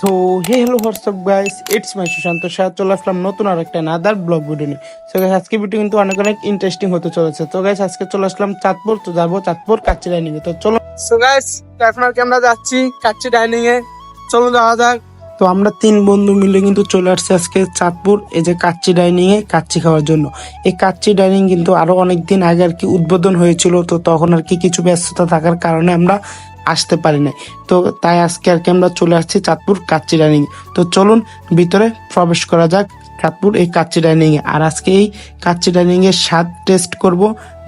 So hey hello WhatsApp guys it's my Sushant Shah চলে আসলাম নতুন আর একটা নাদার ব্লগ ভিডিও নিয়ে। সো গাইস আজকে ভিডিও কিন্তু অনেক অনেক ইন্টারেস্টিং হতে চলেছে। তো গাইস আজকে চলে আসলাম চাঁদপুর। তো যাব চাঁদপুর কাচ্চি ডাইনিং এ। তো চলো। সো গাইস এখন আমরা যাচ্ছি কাচ্চি ডাইনিং এ। চলো যাওয়া যাক। তো আমরা তিন বন্ধু মিলে কিন্তু চলে আসছি আজকে চাঁদপুর এই যে কাচ্চি ডাইনিং এ কাচ্চি খাওয়ার জন্য। এই কাচ্চি ডাইনিং কিন্তু আরও অনেক দিন আগে আর কি উদ্বোধন হয়েছিল। তো তখন আর কি কিছু ব্যস্ততা থাকার কারণে আমরা আসতে পারি নাই। তো তাই আজকে আর কি আমরা চলে আসছি চাঁদপুর কাচ্চি ডাইনিং। তো চলুন ভিতরে প্রবেশ করা যাক চাঁদপুর এই কাচ্চি ডাইনিং এ। আর আজকে এই কাচ্চি ডাইনিং এর স্বাদ টেস্ট করব।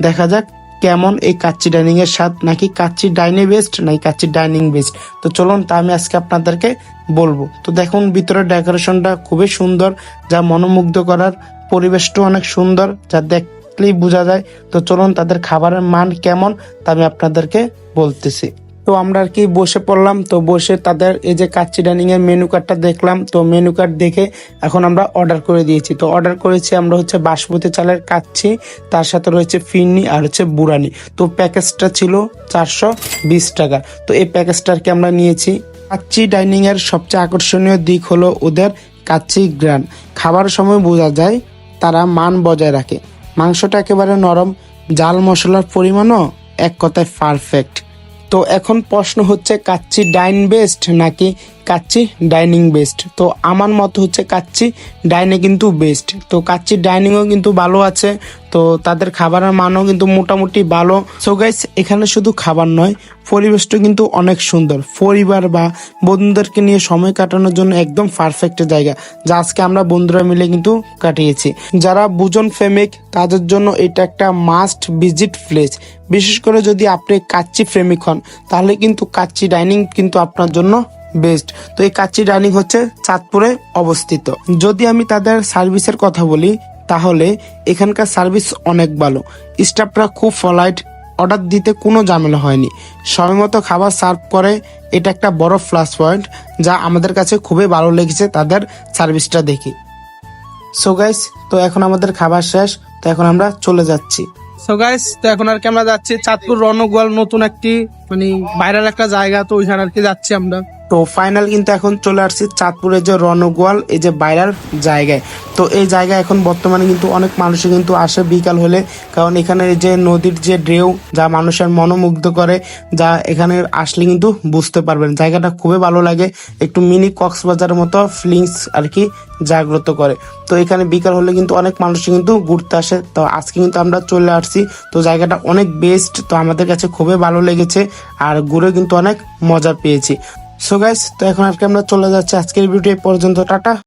দেখা যাক কেমন এই কাচ্চি ডাইনিং এর স্বাদ। নাকি কাচ্চি ডাইনে বেস্ট, নাকি কাচ্চি ডাইনিং বেস্ট। তো চলুন তা আমি আজকে আপনাদেরকে বলব। তো দেখুন ভিতরের ডেকোরেশনটা খুবই সুন্দর, যা মনোমুগ্ধ করার পরিবেশটা অনেক সুন্দর, যা দেখলেই বোঝা যায়। তো চলুন তাদের খাবারের মান কেমন, তা আমি আপনাদেরকে বলতেছি। তো আমরা আর কি বসে পড়লাম, তো বসে তাদের এই যে কাচ্চি ডাইনিং এর মেনু কার্ডটা দেখলাম, তো মেনু কার্ড দেখে এখন আমরা অর্ডার করে দিয়েছি। তো অর্ডার করেছি আমরা হচ্ছে বাসমতি চালের কাচ্চি, তার সাথে রয়েছে ফিরনি আর হচ্ছে বুড়ানি। তো প্যাকেজটা ছিল চারশো বিশ টাকা। তো এই প্যাকেজটা আর কি আমরা নিয়েছি। কাচ্চি ডাইনিং এর সবচেয়ে আকর্ষণীয় দিক হলো ওদের কাচ্চি গ্রান খাবার সময় বোঝা যায়, তারা মান বজায় রাখে। মাংসটা একেবারে নরম, জাল মশলার পরিমাণও এক কথায় পারফেক্ট তো এখন প্রশ্ন হচ্ছে কাচ্চি ডাইন বেস্ট নাকি কাচ্চি ডাইনিং বেস্ট। তো আমার মত হচ্ছে কাচ্চি ডাইনে কিন্তু বেস্ট। তো কাচ্চি ডাইনিংও কিন্তু ভালো আছে, তো তাদের খাবারের মানও কিন্তু মোটামুটি ভালো। সো গাইস এখানে শুধু খাবার নয় পরিবেশটা কিন্তু অনেক সুন্দর। পরিবার বা বন্ধুদেরকে নিয়ে সময় কাটানোর জন্য একদম পারফেক্ট জায়গা, যা আজকে আমরা বন্ধুরা মিলে কিন্তু কাটিয়েছি। যারা বুজন প্রেমিক, তাদের জন্য এটা একটা মাস্ট ভিজিট প্লেস বিশেষ করে যদি আপনি কাচ্চি প্রেমিক হন, তাহলে কিন্তু কাচ্চি ডাইনিং কিন্তু আপনার জন্য বেস্ট তো এই কাচ্চি ডাইনিং হচ্ছে চাঁদপুরে অবস্থিত। যদি আমি তাদের সার্ভিসের কথা বলি, তাহলে এখানকার সার্ভিস অনেক ভালো। স্টাফরা খুব ফলাইট অর্ডার দিতে কোনো ঝামেলা হয়নি। সময়মতো খাবার সার্ভ করে, এটা একটা বড় প্লাস পয়েন্ট যা আমাদের কাছে খুবই ভালো লেগেছে তাদের সার্ভিসটা দেখে। সো গাইস তো এখন আমাদের খাবার শেষ, তো এখন আমরা চলে যাচ্ছি। সো গাইস তো এখন আর কি আমরা যাচ্ছি? চাঁদপুর রনগোয়াল নতুন একটি মানে ভাইরাল একটা জায়গা, তো ওইখানে আর কি যাচ্ছি আমরা। তো ফাইনাল কিন্তু এখন চলে আসছি চাঁদপুরের যে রণগোয়াল, এই যে বাইরার জায়গায়। তো এই জায়গায় এখন বর্তমানে কিন্তু অনেক মানুষই কিন্তু আসে বিকাল হলে। কারণ এখানে যে নদীর যে ঢেউ, যা মানুষের মনোমুগ্ধ করে যা এখানে আসলে কিন্তু বুঝতে পারবেন। জায়গাটা খুবই ভালো লাগে, একটু মিনি কক্সবাজারের মতো ফিলিংস আর কি জাগ্রত করে। তো এখানে বিকাল হলে কিন্তু অনেক মানুষই কিন্তু ঘুরতে আসে। তো আজকে কিন্তু আমরা চলে আসছি। তো জায়গাটা অনেক বেস্ট তো আমাদের কাছে খুবই ভালো লেগেছে। আর ঘুরে কিন্তু অনেক মজা পেয়েছি। সো গাইস তো এখন আর কি আমরা চলে যাচ্ছি আজকের ভিডিও পর্যন্ত টাটা।